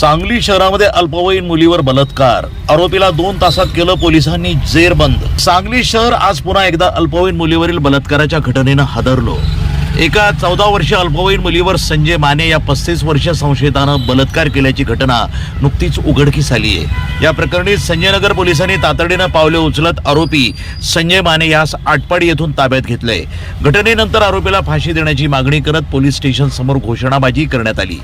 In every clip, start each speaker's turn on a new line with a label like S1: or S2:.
S1: सांगली शहरामध्ये अल्पवयीन मुलीवर बलात्कार. आरोपीला दोन तासात केलं पोलिसांनी जेरबंद. सांगली शहर आज पुन्हा एकदा अल्पवयीन मुलीवरील बलात्काराच्या घटनेनं हादरलो. एका चौदा वर्ष अल्पवयीन मुलीवर संजय माने या पस्तीस वर्ष संशयितानं बलात्कार केल्याची घटना नुकतीच उघडकीस आली आहे. या प्रकरणी संजयनगर पोलिसांनी तातडीनं पावले उचलत आरोपी संजय माने यास आटपाडी येथून ताब्यात घेतलंय. घटनेनंतर आरोपीला फाशी देण्याची मागणी करत पोलीस स्टेशन समोर घोषणाबाजी करण्यात आली.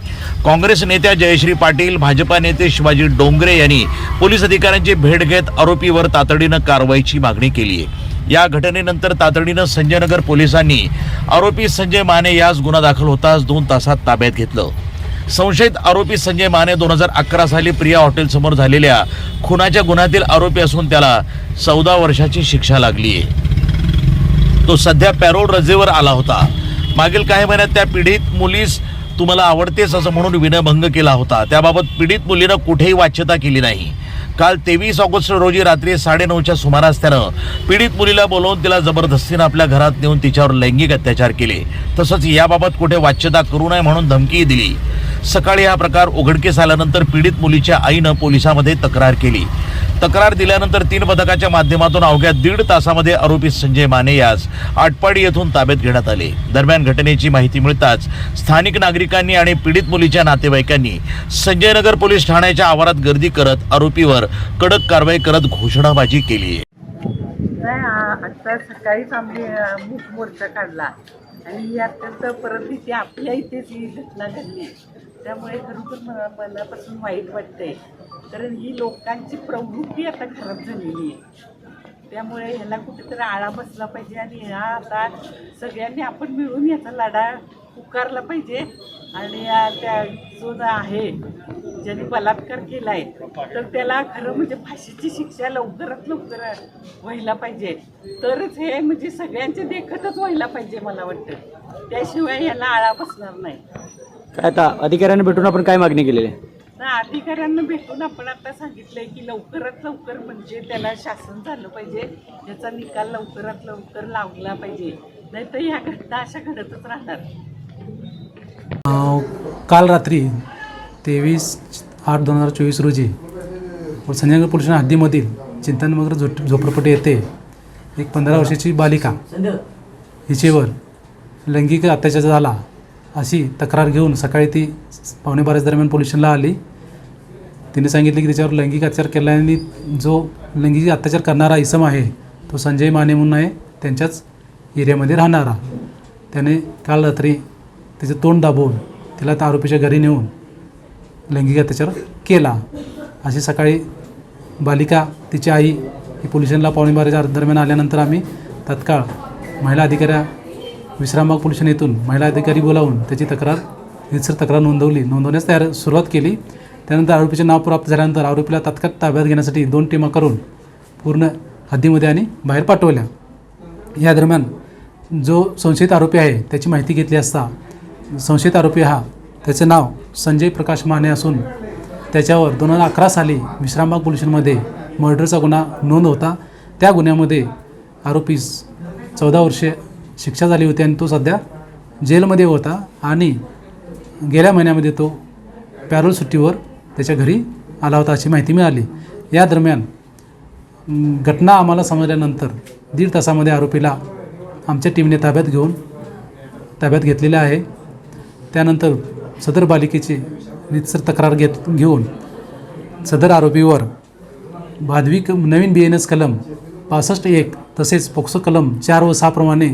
S1: काँग्रेस नेत्या जयश्री पाटील भाजपा नेते शिवाजी डोंगरे यांनी पोलीस अधिकाऱ्यांची भेट घेत आरोपीवर तातडीनं कारवाईची मागणी केली आहे. या घटनेनंतर तातडीनं संजयनगर पोलिसांनी आरोपी संजय माने यास गुन्हा दाखल होताच दोन तासात ताब्यात घेतलं. संशयित आरोपी संजय माने दोन हजार अकरा साली प्रिया हॉटेलसमोर झालेल्या खुनाच्या गुन्ह्यातील आरोपी असून त्याला चौदा वर्षाची शिक्षा लागली आहे. तो सध्या पॅरोल रजेवर आला होता. मागील काही महिन्यात त्या पीडित मुलीस तुम्हाला आवडतेस असं म्हणून विनयभंग केला होता. त्याबाबत पीडित मुलीनं कुठेही वाच्यता केली नाही. काल तेवीस ऑगस्ट रोजी रात्री साडेनऊच्या सुमारास त्यानं पीडित मुलीला बोलवून तिला जबरदस्तीनं आपल्या घरात नेऊन तिच्यावर लैंगिक अत्याचार केले. तसंच याबाबत कुठे वाच्यता करू नये म्हणून धमकीही दिली. सकाळी हा प्रकार उघडकीस आल्यानंतर पीडित मुलीच्या आईनं पोलिसांमध्ये तक्रार केली. तक्रार दिल्यानंतर तीन पथकाच्या माध्यमातून अवघ्या दीड तासामध्ये आरोपी संजय माने यास आटपाडी येथून ताब्यात घेण्यात आले. दरम्यान घटनेची माहिती मिळताच स्थानिक नागरिकांनी आणि पीडित मुलीच्या नातेवाईकांनी संजयनगर पोलीस ठाण्याच्या आवारात गर्दी करत आरोपीवर कडक कारवाई करत घोषणाबाजी केली.
S2: आता सकाळीच आम्ही मूक मोर्चा काढला. आणि ही अत्यंत परत इथे आपल्या इथे ही घटना घडली. त्यामुळे खरोखर मला मनापासून वाईट वाटतंय. कारण ही लोकांची प्रवृत्ती आता खराब झालेली आहे. त्यामुळे ह्याला कुठेतरी आळा बसला पाहिजे आणि ह्या आता सगळ्यांनी आपण मिळून याचा लढा पुकारला पाहिजे. आणि त्या जो जो आहे ज्यांनी बलात्कार केला आहे तर त्याला खरं म्हणजे फाशीची शिक्षा लवकरात लवकर व्हायला पाहिजे. तरच हे म्हणजे सगळ्यांच्या देखतच व्हायला पाहिजे मला वाटतं. त्याशिवाय याला आळा बसणार नाही.
S3: काय आता अधिकाऱ्यांना भेटून आपण काय मागणी केलेली आहे?
S2: ना अधिकाऱ्यांना भेटून आपण आता सांगितलंय की लवकरात लवकर म्हणजे त्याला शासन झालं पाहिजे याचा निकाल लवकरात लवकर लावला पाहिजे. नाहीतर ह्या घटना अशा घडतच राहणार.
S4: काल रात्री तेवीस आठ दोन हजार चोवीस रोजी संजयनगर पोलीस स्टेशन हद्दीमधील चिंतननगर झोप झोपडपट्टी येथे एक पंधरा वर्षाची बालिका हिचेवर लैंगिक अत्याचार झाला. अशी तक्रार घेऊन सकाळी ती पावणे बाराच्या दरम्यान पोलिशनला आली. तिने सांगितले की तिच्यावर लैंगिक अत्याचार केल्याने जो लैंगिक अत्याचार करणारा इसम आहे तो संजय माने म्हणून आहे त्यांच्याच एरियामध्ये राहणारा. त्याने काल रात्री तिचं तोंड दाबवून तिला त्या आरोपीच्या घरी नेऊन लैंगिक अत्याचार केला. अशी सकाळी बालिका तिची आई ही पोलीस पावणे बाराच्या दरम्यान आल्यानंतर आम्ही तत्काळ महिला अधिकाऱ्या विश्रामबाग पोलीस येथून महिला अधिकारी बोलावून त्याची तक्रार रितसर तक्रार नोंदवली. नोंदवण्यास तयार सुरुवात केली. त्यानंतर आरोपीचे नाव प्राप्त झाल्यानंतर आरोपीला तात्काळ ताब्यात घेण्यासाठी दोन टीमा करून पूर्ण हद्दीमध्ये आणि बाहेर पाठवल्या. या दरम्यान जो संशयित आरोपी आहे त्याची माहिती घेतली असता संशयित आरोपी हा त्याचे नाव संजय प्रकाश माने असून त्याच्यावर दोन हजार अकरा साली विश्रामबाग पोलीस मर्डरचा गुन्हा नोंद होता. त्या गुन्ह्यामध्ये आरोपीस चौदा वर्षे शिक्षा झाली होती आणि तो सध्या जेलमध्ये होता आणि गेल्या महिन्यामध्ये तो पॅरोल सुट्टीवर त्याच्या घरी आला होता अशी माहिती मिळाली. या दरम्यान घटना आम्हाला समजल्यानंतर दीड तासामध्ये आरोपीला आमच्या टीमने ताब्यात घेऊन ताब्यात घेतलेल्या आहे. त्यानंतर सदर बालिकेची रितसर तक्रार घेत घेऊन सदर आरोपीवर भादवी क नवीन बी एन एस कलम पासष्ट एक तसेच पोक्सो कलम चार व सहाप्रमाणे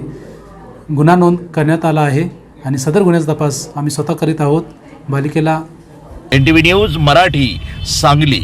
S4: गुन्हा नोंद करण्यात आला आहे आणि सदर गुन्ह्याचा तपास आम्ही स्वतः करीत आहोत. बालिकेला
S1: N T V news Marathi Sangli.